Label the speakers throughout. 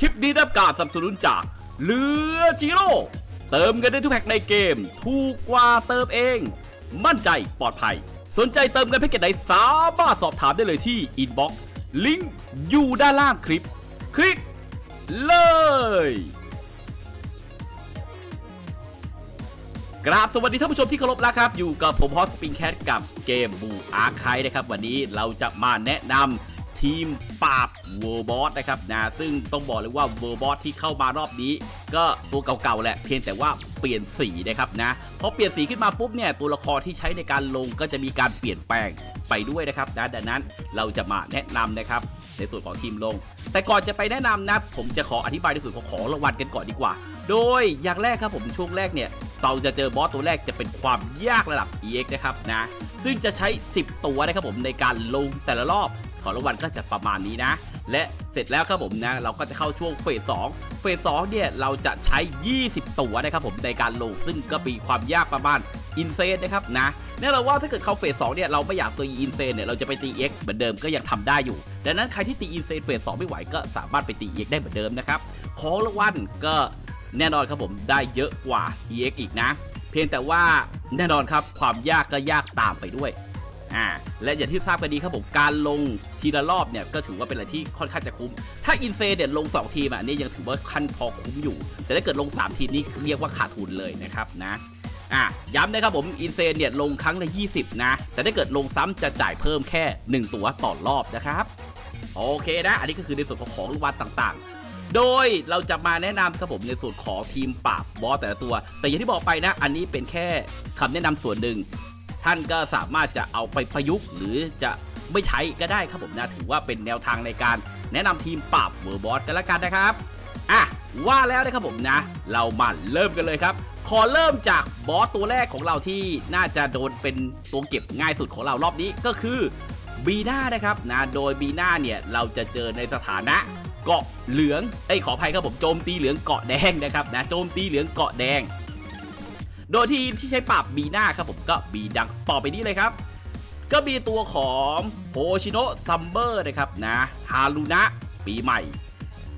Speaker 1: คลิปนี้ได้รับการสนับสนุนจากเรือจิโร่เติมเงินได้ทุกแพ็กในเกม ถูกกว่าเติมเอง มั่นใจปลอดภัย สนใจเติมเงินแพ็กเกจไหนสามารถสอบถามได้เลยที่อินบ็อกซ์ลิงก์อยู่ด้านล่างคลิป คลิกเลยกราบสวัสดีท่านผู้ชมที่เคารพนะครับ อยู่กับผมฮอสปิงแคทกับเกมบูอาร์คายนะครับ วันนี้เราจะมาแนะนำ ทีมปราบเวอร์บอสนะครับนะซึ่งต้องบอกเลยว่าเวอร์บอสที่เข้ามารอบนี้ ก็ตัวเก่าๆแหละเพียงแต่ว่าเปลี่ยนสีนะครับนะพอเปลี่ยนสีขึ้นมาปุ๊บเนี่ยตัวละครที่ใช้ในการลงก็จะมีการเปลี่ยนแปลงไปด้วยนะครับนะดังนั้นเราจะมาแนะนำนะครับในส่วนของทีมลง แต่ก่อนจะไปแนะนำนะผมจะขออธิบายในส่วนของของรางวัลกันก่อนดีกว่า โดยอย่างแรกครับผมช่วงแรกเนี่ยเราจะเจอบอสตัวแรกจะเป็นความยากระดับ EX นะครับนะซึ่งจะใช้ 10 ตัวนะครับผมในการลงแต่ละรอบ ของรางวัลก็จะประมาณนี้นะ และเสร็จแล้วครับผมนะเราก็จะเข้าช่วงเฟส2เฟส2เนี่ยเราจะใช้ 20 ตัวนะครับผมในการลงซึ่งก็มีความยากประมาณอินเซนนะครับนะแน่นอนว่าถ้าเกิดเข้าเฟส2เนี่ยเราไม่อยากตัวอินเซนเนี่ยเราจะไปตี X เหมือนเดิมก็ยังทำได้อยู่ ดังนั้นใครที่ตีอินเซนเฟส2ไม่ไหวก็สามารถไปตี X ได้เหมือนเดิมนะครับของรางวัลก็แน่นอนครับผมได้เยอะกว่า EX อีกนะ เพียงแต่ว่าแน่นอนครับความยากก็ยากตามไปด้วย อ่าและอย่างที่ทราบกันดีครับผมการลงทีละรอบเนี่ยก็ถือว่าเป็นอะไรที่ค่อนข้างจะคุ้ม ถ้าอินเซเนี่ยลง 2 ทีมอะอันนี่ยังถือว่าขั้นพอคุ้มอยู่ แต่ถ้าเกิดลง 3 ทีนี่เรียกว่าขาดทุนเลยนะครับนะอะย้ำนะครับผมอินเซเนี่ยลงครั้งละ20 นะ แต่ถ้าเกิดลงซ้ำจะจ่ายเพิ่มแค่ 1 ตัวต่อรอบนะครับ โอเคนะ อันนี้ก็คือในส่วนของของรางวัลต่างๆ โดยเราจะมาแนะนำครับผมในส่วนของทีมปราบบอสแต่ละตัว แต่อย่างที่บอกไปนะ อันนี้เป็นแค่คำแนะนำส่วนหนึ่ง ท่านก็สามารถจะเอาไปประยุกต์หรือจะไม่ใช้ก็ได้ครับผมนะถือว่าเป็นแนวทางในการแนะนำทีมปราบเวอร์บอสกันละกันนะครับอะว่าแล้วนะครับผมนะ เรามาเริ่มกันเลยครับ ขอเริ่มจากบอสตัวแรกของเราที่น่าจะโดนเป็นตัวเก็บง่ายสุดของเรารอบนี้ก็คือบีน่านะครับนะโดยบีน่าเนี่ยเราจะเจอในสถานะเกาะเหลืองเอ้ขออภัยครับผมโจมตีเหลืองเกาะแดงนะครับนะโจมตีเหลืองเกาะแดง โดยทีมที่ใช้ปราบบีน่าครับผมก็บีดังต่อไปนี้เลยครับ ก็มีตัวของโฮชิโนะซัมเบอร์นะครับนะฮารุนะปีใหม่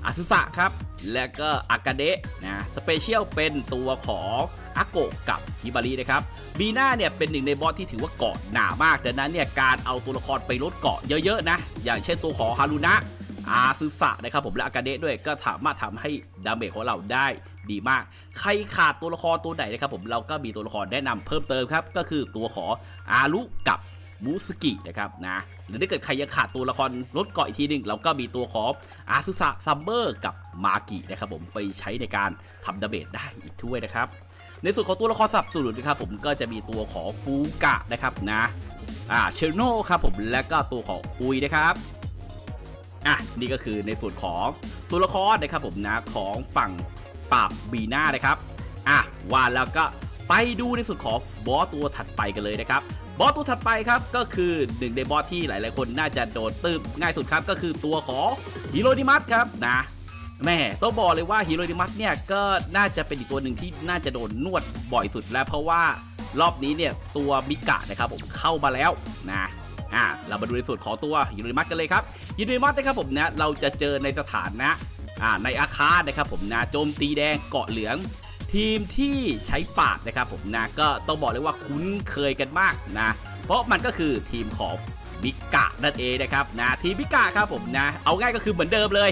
Speaker 1: อาซุสะครับ และก็อากาเดะนะสเปเชียลเป็นตัวของอาโกกับฮิบารินะครับบีน่าเนี่ยเป็นหนึ่งในบอสที่ถือว่าเกาะหนามากดังนั้นเนี่ยการเอาตัวละครไปลดเกาะเยอะๆนะอย่างเช่นตัวของฮารุนะอาซุสะนะครับผมและอากาเดะด้วยก็สามารถทำให้ดาเมจของเราได้ ดีมาก ใครขาดตัวละครตัวไหนนะครับผมเราก็มีตัวละครแนะนำเพิ่มเติมครับ ก็คือตัวของอารุกับมูสกินะครับนะหรือถ้าเกิดใครยังขาดตัวละครลดเกาะอีกทีหนึงเราก็มีตัวของอาซุสะซัมเบอร์กับมากินะครับผมไปใช้ในการทำดาเมจได้อีกด้วยนะครับ ในส่วนของตัวละครสับสนุนนะครับผมก็จะมีตัวของฟูกะนะครับนะอ่าเชโนครับผมและก็ตัวของอุยนะครับอะนี่ก็คือในส่วนของตัวละครนะครับผมนะของฝั่ง ปราบบีน่านะครับอะว่าแล้วก็ไปดูในส่วนของบอสตัวถัดไปกันเลยนะครับบอสตัวถัดไปครับก็คือหนึ่งในบอสที่หลาย ๆ คนน่าจะโดนตืบง่ายสุดครับก็คือตัวของฮิโรนิมัสครับนะแม่ต้องบอกเลยว่าฮิโรนิมัสเนี่ยก็น่าจะเป็นอีกตัวหนึ่งที่น่าจะโดนนวดบ่อยสุดแล้วเพราะว่ารอบนี้เนี่ยตัวมิกะนะครับผมเข้ามาแล้วนะอะเรามาดูในส่วนของตัวฮิโรนิมัสกันเลยครับฮิโรนิมัสนะครับผมเนะเราจะเจอในสถานะ ในอาคารนะครับผมนะโจมตีแดงเกาะเหลือง ทีมที่ใช้ปาดนะครับผมนะก็ต้องบอกเลยว่าคุ้นเคยกันมากนะเพราะมันก็คือทีมของมิกะนั่นเองนะครับนะทีมมิกะครับผมนะเอาง่ายก็คือเหมือนเดิมเลย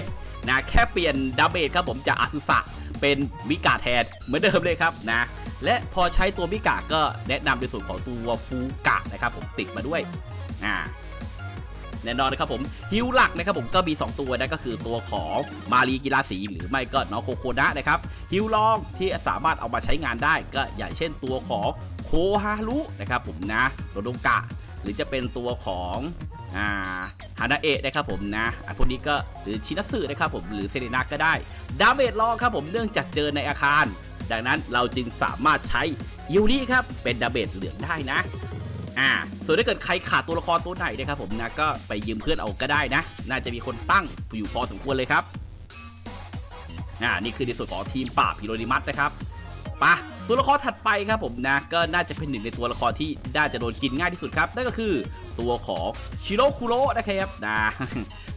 Speaker 1: นะแค่เปลี่ยนดาเมจครับผมจากอาซุสะเป็นมิกะแทนเหมือนเดิมเลยครับนะและพอใช้ตัวมิกะก็แนะนำในส่วนของตัวฟูกะนะครับผมติดมาด้วยอ่า แน่นอนนะครับผมฮิวหลักนะครับผมก็มี 2 ตัวนะก็คือตัวของมารีกีฬาสีหรือไม่ก็น้องโคโคนะนะครับฮิวลองที่สามารถเอามาใช้งานได้ก็อย่างเช่นตัวของโคฮารุนะครับผมนะโรดงกะ หรือจะเป็นตัวของอ่าฮานาเอะนะครับผมนะอะพวกนี้ก็หรือชินัสึนะครับผมหรือเซเรนาก็ได้ดาเมจลองครับผมเนื่องจากเจอในอาคาร ดังนั้นเราจึงสามารถใช้ยูนี่ครับเป็นดาเมจเหลืองได้นะ อ่าส่วนถ้าเกิดใครขาดตัวละครตัวไหนนะครับผมนะก็ไปยืมเพื่อนเอาก็ได้นะ น่าจะมีคนตั้งอยู่พอสมควรเลยครับอ่านี่คือในส่วนของทีมปราบฮิโรนิมัสนะครับปะตัวละครถัดไปครับผมนะก็น่าจะเป็นหนึ่งในตัวละครที่น่าจะโดนกินง่ายที่สุดครับนั่นก็คือตัวของชิโรคุโรนะครับนะ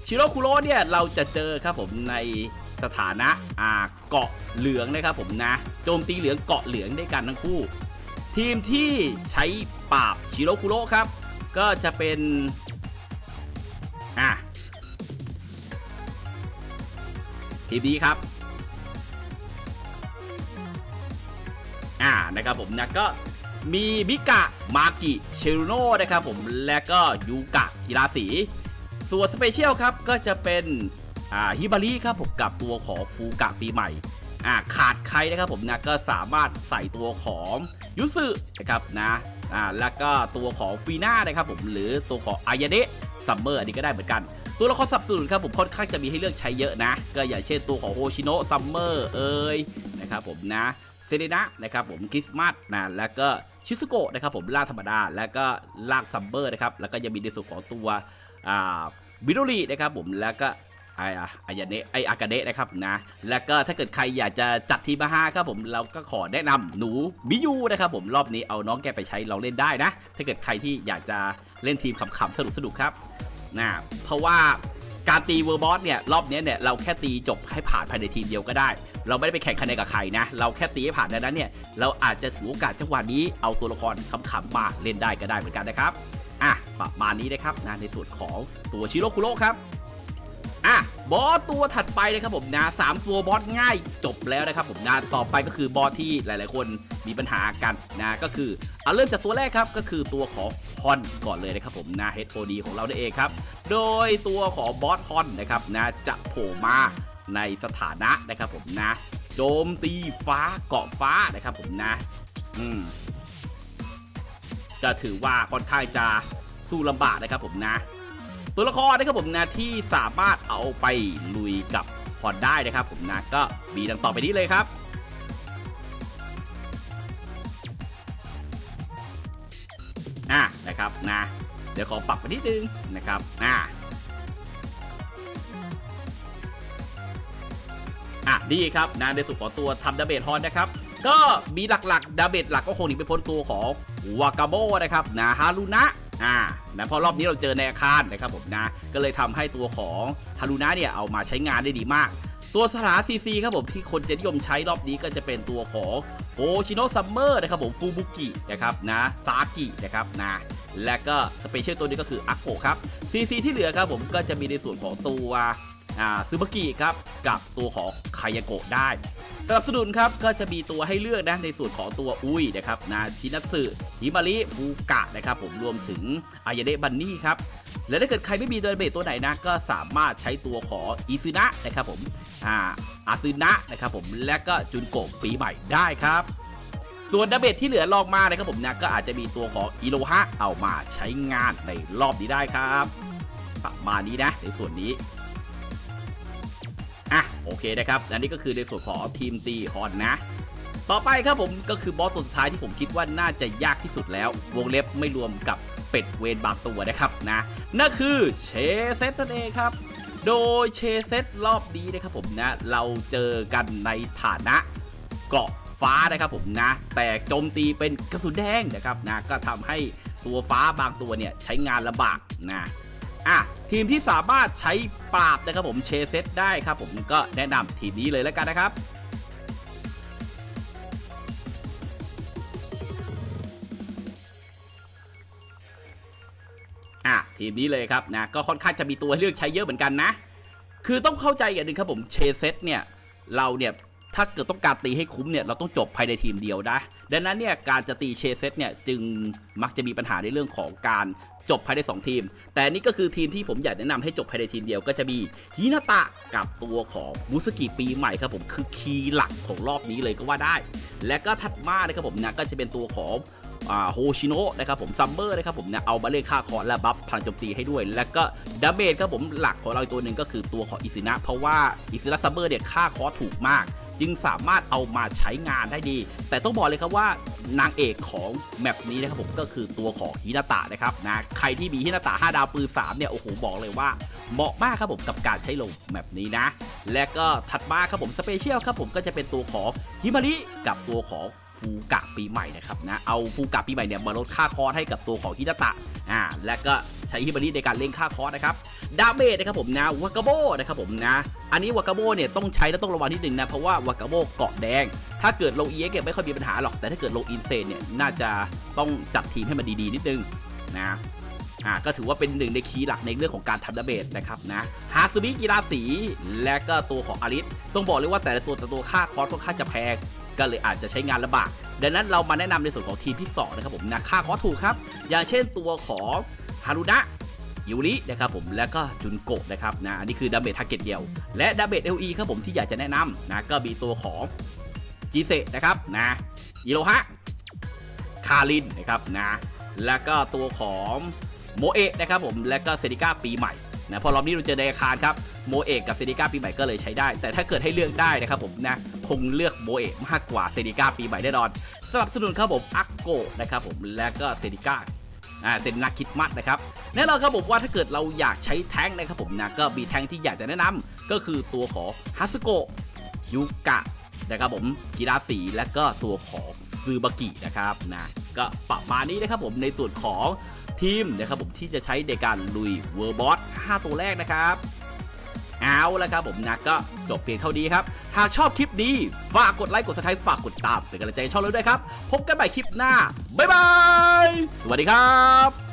Speaker 1: ชิโรคุโรเนี่ยเราจะเจอครับผมในสสถานะอ่าเกาะเหลืองนะครับผมนะโจมตีเหลืองเกาะเหลืองด้วยกันทั้งคู่ ทีมที่ใช้ปราบชิโรคุโรครับ ก็จะเป็น อะ ทีมนี้ครับ อ่านะครับผมนะก็มีมิกะ มากิเชรุโน่นะครับผมและก็ยูกะกีฬาสี ส่วนสเปเชียลครับก็จะเป็น อ่าฮิบาริครับผมกับตัวของฟูกะปีใหม่ อ่าขาดใครนะครับผมนะก็สามารถใส่ตัวของยุสึนะครับนะอ่าแล้วก็ตัวของฟีน่านะครับผมหรือตัวของอายาเดะซัมเมอร์อันนี้ก็ได้เหมือนกัน ตัวละครสับสนุนครับผมค่อนข้างจะมีให้เลือกใช้เยอะนะ ก็อย่างเช่นตัวของโฮชิโนะซัมเมอร์เอ้ยนะครับผมนะเซเรนะนะครับผมคริสต์มาสนะแล้วก็ชิซุโกะนะครับผมล่างธรรมดา แล้วก็ล่างซัมเบอร์นะครับแล้วก็ยังมีในส่วนของตัวอ่าบิโดรีนะครับผมแล้วก็ ไออะอายาเนะไออากาเนะนะครับนะแล้วก็ถ้าเกิดใครอยากจะจัดทีมมาฮาครับผมเราก็ขอแนะนำหนูมิยูนะครับผมรอบนี้เอาน้องแกไปใช้ลองเล่นได้นะ ถ้าเกิดใครที่อยากจะเล่นทีมขำๆสนุกๆครับนะเพราะว่าการตีเวอร์บอสเนี่ยรอบนี้เนี่ยเราแค่ตีจบให้ผ่านภายในทีมเดียวก็ได้ เราไม่ได้ไปแข่งคะแนนกับใครนะ เราแค่ตีให้ผ่านดังนั้นเนี่ยเราอาจจะถือโอกาสจังหวะนี้เอาตัวละครขำๆมาเล่นได้ก็ได้เหมือนกันนะครับอะประมาณนี้นะครับนะในส่วนของตัวชิโรคุโระครับ บอสตัวถัดไปนะครับผมนะสามตัวบอสง่ายจบแล้วนะครับผมนะต่อไปก็คือบอสที่หลาย ๆ คนมีปัญหากันนะก็คือเอาเริ่มจากตัวแรกครับก็คือตัวของฮอนก่อนเลยนะครับผมนะ HOD ของเราได้เองครับ โดยตัวของบอสฮอนนะครับนะจะโผล่มาในสถานะนะครับผมนะโจมตีฟ้าเกาะฟ้านะครับผมนะ อืมก็ถือว่าค่อนข้างจะสู้ลำบากนะครับผมนะ ตัวละครนะครับผมนะที่สามารถเอาไปลุยกับพอดได้นะครับผมนะก็มีดังต่อไปนี้เลยครับอะนะครับนะเดี๋ยวขอปรับไปนิดนึงนะครับอะอะดีครับนะในส่วนของตัวทำดาเมจฮอนนะครับ ก็มีหลักๆ ดาเมจหลักก็คงหนีไปพ้นตัวของวากาโบนะครับนะฮารุนะอ่า นะเพราะรอบนี้เราเจอในอาคารนะครับผมนะก็เลยทำให้ตัวของฮารุนะเนี่ยเอามาใช้งานได้ดีมาก ตัวสถาซีซีครับผมที่คนจะนิยมใช้รอบนี้ก็จะเป็นตัวของโอชิโนซัมเมอร์นะครับผมฟูบุกินะครับนะซากินะครับนะและก็สเปเชียลตัวนี้ก็คืออักโกครับซีซีที่เหลือครับผมก็จะมีในส่วนของตัวซูบากิครับกับตัวของคายโกะได้ สนับสนุนครับก็จะมีตัวให้เลือกนะในส่วนของตัวอุ้ยนะครับนะชินัสึฮิมาริฟูกะนะครับผมรวมถึงอายเดะบันนี่ครับและถ้าเกิดใครไม่มีเดนเบตตัวไหนนะก็สามารถใช้ตัวของอิซึนะนะครับผมอ่าอาซึนะนะครับผมและก็จุนโกะปีใหม่ได้ครับ ส่วนดาเมจที่เหลือลองมานะครับผมนะก็อาจจะมีตัวของอิโลฮะเอามาใช้งานในรอบนี้ได้ครับ ประมาณนี้นะในส่วนนี้ อะโอเคนะครับ อันนี้ก็คือในส่วนของทีมตีฮอนนะ ต่อไปครับผมก็คือบอสตัวสุดท้ายที่ผมคิดว่าน่าจะยากที่สุดแล้ว วงเล็บไม่รวมกับเป็ดเวนบางตัวนะครับนะนั่นคือเชเซตนั่นเองครับ โดยเชเซตรอบนี้นะครับผมนะ เราเจอกันในฐานะเกาะฟ้านะครับผมนะ แต่โจมตีเป็นกระสุนแดงนะครับนะก็ทำให้ตัวฟ้าบางตัวเนี่ยใช้งานลำบากนะอะทีมที่สามารถใช้ปราบนะครับผมเชเซตได้ครับผมก็แนะนำทีมนี้เลยแล้วกันนะครับอะทีมนี้เลยครับนะก็ค่อนข้างจะมีตัวให้เลือกใช้เยอะเหมือนกันนะ คือต้องเข้าใจอย่างหนึ่งครับผมเชเซตเนี่ยเราเนี่ยถ้าเกิดต้องการตีให้คุ้มเนี่ยเราต้องจบภายในทีมเดียวนะดังนั้นเนี่ยการจะตีเชเซตเนี่ยจึงมักจะมีปัญหาในเรื่องของการ จบภายใน 2 ทีม แต่นี่ก็คือทีมที่ผมอยากแนะนำให้จบภายในทีมเดียวก็จะมีฮินาตะกับตัวของมุสกิปีใหม่ครับผมคือคีย์หลักของรอบนี้เลยก็ว่าได้ และก็ถัดมานะครับผมนะก็จะเป็นตัวของโฮชิโนะนะครับผมซัมเมอร์นะครับผมเนี่ยเอามาเล่นค่าคอร์และบัฟพลังโจมตีให้ด้วย แล้วก็ดาเมจครับผมหลักของเราอีกตัวหนึ่งก็คือตัวของอิซินะเพราะว่าอิซินะซัมเมอร์เนี่ยค่าคอร์ถูกมาก จึงสามารถเอามาใช้งานได้ดี แต่ต้องบอกเลยครับว่านางเอกของแมปนี้นะครับผมก็คือตัวของฮินาตะนะครับนะใครที่มีฮินาตะ5ดาวปืน3เนี่ยโอ้โหบอกเลยว่าเหมาะมากครับผมกับการใช้ลงแมปนี้นะ และก็ถัดมาครับผมสเปเชียลครับผมก็จะเป็นตัวของฮิมาริกับตัวของฟูกะปีใหม่นะครับนะเอาฟูกะปีใหม่เนี่ยมาลดค่าคอร์สให้กับตัวของฮินาตะอ่าและก็ใช้ฮิมาริในการเล่นค่าคอร์สนะครับ ดาเมจนะครับผมนะวากาโบนะครับผมนะ อันนี้วากาโบเนี่ยต้องใช้แล้วต้องระวังนิดนึงนะ เพราะว่าวากาโบเกาะแดง ถ้าเกิดโลเอ็กเนี่ยไม่ค่อยมีปัญหาหรอก แต่ถ้าเกิดโลอินเซนเนี่ยน่าจะต้องจัดทีมให้มันดีๆนิดนึงนะอ่าก็ถือว่าเป็นหนึ่งในคีย์หลักในเรื่องของการทำดาเมจนะครับนะฮาซูมิกีฬาสีและก็ตัวของอาริสต้องบอกเลยว่าแต่ละตัวแต่ละตัวค่าคอสค่อนข้างจะแพงก็เลยอาจจะใช้งานลำบาก ดังนั้นเรามาแนะนำในส่วนของทีมที่สอนะครับผมนะค่าคอสถูกครับ อย่างเช่นตัวของฮารุนะ ยูรินะครับผมแล้วก็จุนโกะนะครับนะอันนี้คือดาเมจทาร์เก็ตเดียว และดาเมจ LE ครับผมที่อยากจะแนะนำนะก็มีตัวของจีเซนะครับนะอิโรฮะคารินนะครับนะแล้วก็ตัวของโมเอะนะครับผมและก็เซนิก้าปีใหม่นะพอรอบนี้เราเจอในอาคารครับโมเอะกับเซนิก้าปีใหม่ก็เลยใช้ได้ แต่ถ้าเกิดให้เลือกได้นะครับผมนะคงเลือกโมเอะมากกว่าเซนิก้าปีใหม่แน่นอนสนับสนุนครับผมอักโกนะครับผมและก็เซนิก้าอ่าเซนนาคิดมัดนะครับ แน่นอนครับผมว่าถ้าเกิดเราอยากใช้แท้งนะครับผมนะก็มีแท้งที่อยากจะแนะนำก็คือตัวของฮัสโกะยูกะนะครับผมกีฬาสีและก็ตัวของซูบากินะครับนะก็ประมาณนี้นะครับผมในส่วนของทีมนะครับผมที่จะใช้ในการลุยเวอร์บอส5ตัวแรกนะครับเอาละครับผมนะก็จบเพียงเท่านี้ครับ หากชอบคลิปนี้ ฝากกดไลค์กด subscribe ฝากกดตามเป็นกำลังใจให้ช่องเราด้วยครับ พบกันใหม่คลิปหน้า บ๊ายบาย สวัสดีครับ